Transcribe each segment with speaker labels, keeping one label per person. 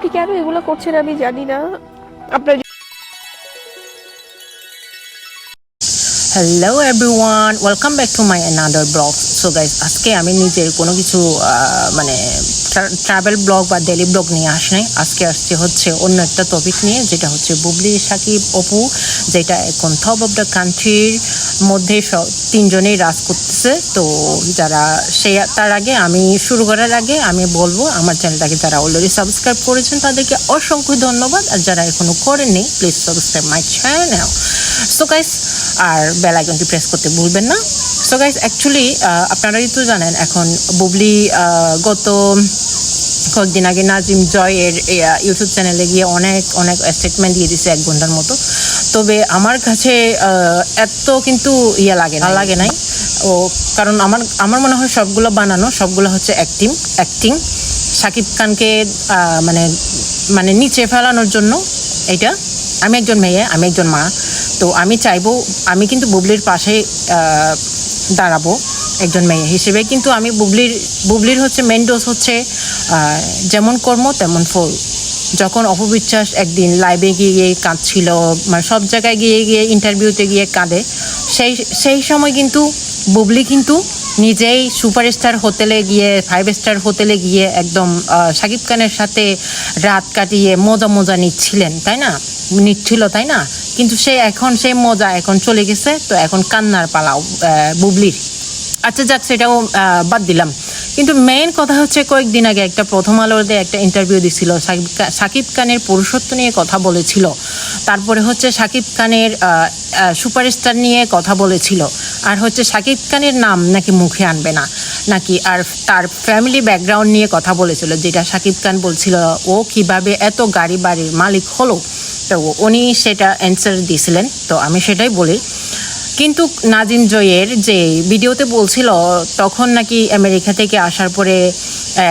Speaker 1: আপনি কেন এগুলো করছেন আমি জানি না। আপনার
Speaker 2: hello everyone welcome back to my another blog so guys আজকে আমি নিজের কোনো কিছু মানে ট্রাভেল ব্লগ বা ডেলি ব্লগ নিয়ে আসিনি আজকে আসছে হচ্ছে অন্য একটা টপিক নিয়ে, যেটা হচ্ছে বুবলি সাকিব অপু, যেটা এখন থপ অফ দ্য কান্ট্রির মধ্যে তিনজনেই রাজ করতেছে। তো যারা সে তার আগে আমি শুরু করার আগে আমি বলব, আমার চ্যানেলটাকে যারা অলরেডি সাবস্ক্রাইব করেছেন, তাদেরকে অসংখ্য ধন্যবাদ। আর যারা এখনও করেননি please subscribe my channel so guys R bell press করতে ভুলবেন না। সো গাইস অ্যাকচুয়ালি আপনারাই তো জানেন, এখন বুবলি গত কয়েকদিন আগে নাজিম জয়ের ইউটিউব চ্যানেলে গিয়ে অনেক অনেক স্টেটমেন্ট দিয়ে দিছে এক ঘণ্টার মতো। তবে আমার কাছে এত কিন্তু ইয়ে লাগে না লাগে নাই। ও কারণ আমার আমার মনে হয় সবগুলো বানানো সবগুলো হচ্ছে অ্যাক্টিং অ্যাক্টিং শাকিব খানকে মানে মানে নিচে ফেলানোর জন্য এটা। আমি একজন মেয়ে আমি একজন মা। তো আমি চাইব আমি কিন্তু বুবলির পাশে দাঁড়াবো। একজন মেয়ে হিসেবে। কিন্তু আমি বুবলির বুবলির হচ্ছে মেন ডোজ হচ্ছে যেমন কর্ম তেমন ফল। যখন অপবিশ্বাস একদিন লাইভে গিয়ে গিয়ে কাঁদছিল মানে সব জায়গায় গিয়ে গিয়ে ইন্টারভিউতে গিয়ে কাঁদে, সেই সেই সময় কিন্তু বুবলি কিন্তু নিজেই সুপারস্টার হোটেলে গিয়ে ফাইভ স্টার হোটেলে গিয়ে একদম শাকিব খানের সাথে রাত কাটিয়ে মজা মজা নিচ্ছিলেন, তাই না? নিচ্ছিল, তাই না? কিন্তু সে এখন সেই মজা এখন চলে গেছে, তো এখন কান্নার পালাও বুবলির। আচ্ছা যাক, সেটাও বাদ দিলাম। কিন্তু মেইন কথা হচ্ছে, কয়েকদিন আগে একটা প্রথম আলোতে একটা ইন্টারভিউ দিছিল, সাকিব খানের পুরুষত্ব নিয়ে কথা বলেছিল। তারপরে হচ্ছে সাকিব খানের সুপারস্টার নিয়ে কথা বলেছিল। আর হচ্ছে সাকিব খানের নাম নাকি মুখে আনবে না। নাকি আর তার ফ্যামিলি ব্যাকগ্রাউন্ড নিয়ে কথা বলেছিল, যেটা সাকিব খান বলছিল, ও কীভাবে এত গাড়ি বাড়ির মালিক হলো? তো উনি সেটা অ্যান্সার দিয়েছিলেন তো আমি সেটাই বলি। কিন্তু নাজিম জয়ের যে ভিডিওতে বলছিল তখন নাকি আমেরিকা থেকে আসার পরে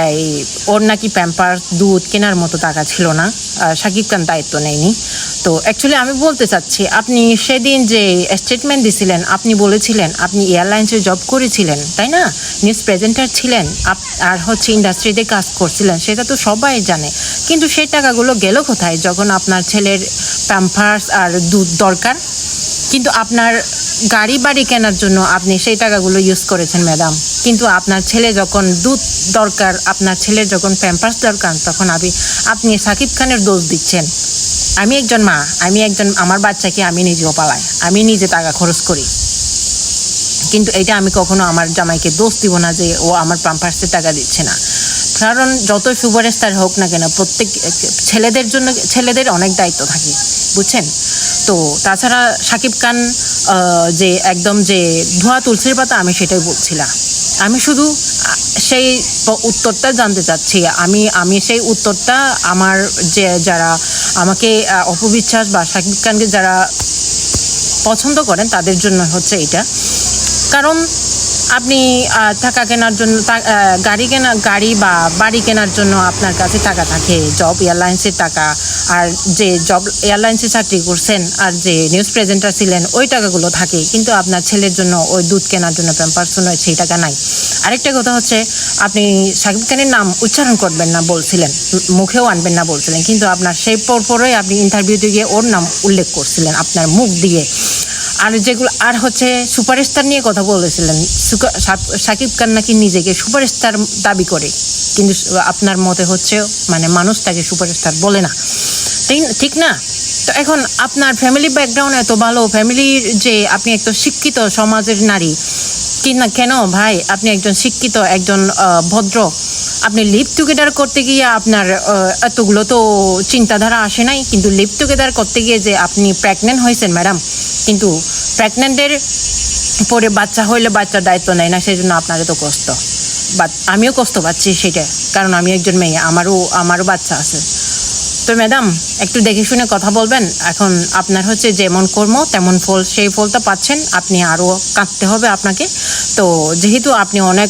Speaker 2: এই, ওর নাকি প্যাম্পার দুধ কেনার মতো টাকা ছিল না। শাকিব খান দায়িত্ব নেয়নি। তো অ্যাকচুয়ালি আমি বলতে চাচ্ছি আপনি সেদিন যে স্টেটমেন্ট দিছিলেন আপনি বলেছিলেন আপনি এয়ারলাইন্সে জব করেছিলেন তাই না? নিউজ প্রেজেন্টার ছিলেন আপ- আর হচ্ছে ইন্ডাস্ট্রিতে কাজ করছিলেন সেটা তো সবাই জানে। কিন্তু সেই টাকাগুলো গেল কোথায় যখন আপনার ছেলের প্যাম্পার্স আর দুধ দরকার? কিন্তু আপনার গাড়ি বাড়ি কেনার জন্য আপনি সেই টাকাগুলো ইউজ করেছেন ম্যাডাম কিন্তু আপনার ছেলে যখন দুধ দরকার, আপনার ছেলের যখন প্যাম্পার্স দরকার, তখন আপনি আপনি সাকিব খানের দোষ দিচ্ছেন। আমি একজন মা, আমি একজন, আমার বাচ্চাকে আমি নিজেও পালাই, আমি নিজে টাকা খরচ করি। কিন্তু এটা আমি কখনো আমার জামাইকে দোষ দিব না যে ও আমার পাম্পার্সের টাকা দিচ্ছে না। কারণ যত সুপারস্টার হোক না কেন, প্রত্যেক, ছেলেদের জন্য, ছেলেদের অনেক দায়িত্ব থাকে, বুঝছেন? তো তাছাড়া সাকিব খান যে একদম যে ধোয়া তুলসীর পাতা, আমি সেটাই বলছিলাম। আমি শুধু সেই উত্তরটা জানতে চাচ্ছি। আমি আমি সেই উত্তরটা আমার যে, যারা আমাকে অপবিশ্বাস বা সাকিব খানকে যারা পছন্দ করেন, তাদের জন্য হচ্ছে এটা। কারণ আপনি টাকা কেনার জন্য গাড়ি কেনা, গাড়ি বা বাড়ি কেনার জন্য আপনার কাছে টাকা থাকে জব এয়ারলাইন্সের টাকা, আর যে জব এয়ারলাইন্সে চাকরি করছেন, আর যে নিউজ প্রেজেন্টার ছিলেন, ওই টাকাগুলো থাকে, কিন্তু আপনার ছেলের জন্য ওই দুধ কেনার জন্য প্যাম্পার্স সেই টাকা নাই। আরেকটা কথা হচ্ছে, আপনি শাকিব খানের নাম উচ্চারণ করবেন না বলছিলেন, মুখেও আনবেন না বলছিলেন, কিন্তু আপনার সেই পর পরই আপনি ইন্টারভিউতে গিয়ে ওর নাম উল্লেখ করছিলেন, আপনার মুখ দিয়ে। আর যেগুলো আর হচ্ছে সুপারস্টার নিয়ে কথা বলেছিলেন। সুকা- সাক- সাকিব খান নাকি নিজেকে সুপারস্টার দাবি করে। কিন্তু আপনার মতে হচ্ছে মানে মানুষ তাকে সুপারস্টার বলে না। ঠিক না? তো এখন আপনার ফ্যামিলি ব্যাকগ্রাউন্ড এত ভালো ফ্যামিলির যে আপনি একটা শিক্ষিত সমাজের নারী কি না? কেন ভাই? আপনি একজন শিক্ষিত, একজন ভদ্র। আপনি লিভ টুগেদার করতে গিয়ে আপনার এতগুলো তো চিন্তাধারা আসে নাই। কিন্তু লিভ টুগেদার করতে গিয়ে যে আপনি প্রেগনেন্ট হয়েছেন ম্যাডাম কিন্তু প্রেগনেন্টের পরে বাচ্চা হইলে বাচ্চার দায়িত্ব নেয় না সেই জন্য আপনার তো কষ্ট। বাট আমিও কষ্ট পাচ্ছি সেটা, কারণ আমি একজন মেয়ে, আমারও আমারও বাচ্চা আছে। তো ম্যাডাম একটু দেখে শুনে কথা বলবেন? এখন আপনার হচ্ছে যেমন কর্ম, তেমন ফল, সেই ফলটা পাচ্ছেন, আপনি আরও কাঁদতে হবে আপনাকে। তো যেহেতু আপনি অনেক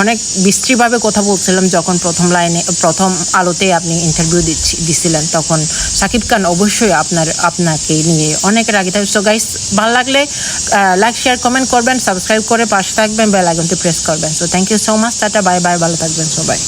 Speaker 2: অনেক বিস্তৃতভাবে কথা বলছিলাম যখন প্রথম লাইনে, প্রথম আলোতে আপনি ইন্টারভিউ দিচ্ছি, দিছিলেন, তখন সাকিব খান অবশ্যই আপনার, আপনাকে নিয়ে অনেক রাগি থাকবে। সো গাইস ভালো লাগলে লাইক শেয়ার কমেন্ট করবেন সাবস্ক্রাইব করে পাশে থাকবেন বেল প্রেস করবেন। So thank you so much tata bye bye ভালো থাকবেন সবাই।